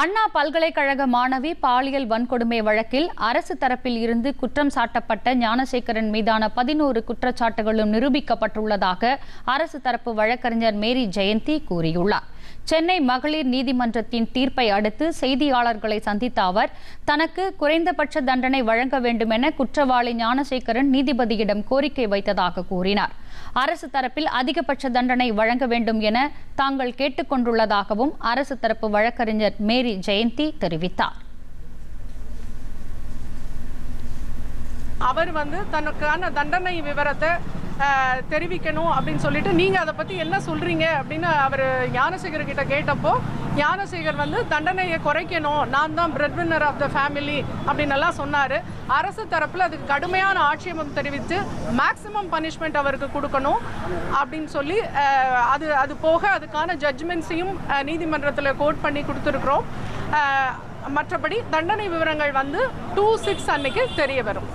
அண்ணா பல்கலைக்கழக மாணவி பாலியல் வன்கொடுமை வழக்கில் அரசு தரப்பில் இருந்து குற்றம் சாட்டப்பட்ட ஞானசேகரன் மீதான பதினோரு குற்றச்சாட்டுகளும் நிரூபிக்கப்பட்டுள்ளதாக அரசு தரப்பு வழக்கறிஞர் மேரி ஜெயந்தி கூறியுள்ளார். சென்னை மகளிர் நீதிமன்றத்தின் தீர்ப்பை அடுத்து செய்தியாளர்களை சந்தித்த அவர் தனக்கு குறைந்தபட்ச தண்டனை வழங்க வேண்டும் என குற்றவாளி ஞானசேகரன் நீதிபதியிடம் கோரிக்கை வைத்ததாக கூறினார். அரசு தரப்பில் அதிகபட்ச தண்டனை வழங்க வேண்டும் என தாங்கள் கேட்டுக்கொண்டுள்ளதாகவும் அரசு தரப்பு வழக்கறிஞர் மேரி ஜெயந்தி தெரிவித்தார். அவர் வந்து தனக்கான தண்டனை விவரத்தை தெரிவிக்கணும் அப்படின்னு சொல்லிட்டு நீங்கள் அதை பற்றி என்ன சொல்கிறீங்க அப்படின்னு அவர் ஞானசேகர் கிட்ட கேட்டப்போ ஞானசேகர் வந்து தண்டனையை குறைக்கணும் நான் தான் bread winner of the family அப்படின்னு எல்லாம் அரசு தரப்பில் அதுக்கு கடுமையான ஆட்சேபம் தெரிவித்து மேக்சிமம் பனிஷ்மெண்ட் அவருக்கு கொடுக்கணும் அப்படின்னு சொல்லி அது அது போக அதுக்கான ஜட்ஜ்மெண்ட்ஸையும் நீதிமன்றத்தில் கோட் பண்ணி கொடுத்துருக்குறோம். மற்றபடி தண்டனை விவரங்கள் வந்து டூ சிக்ஸ் அன்னைக்கு தெரிய வரும்.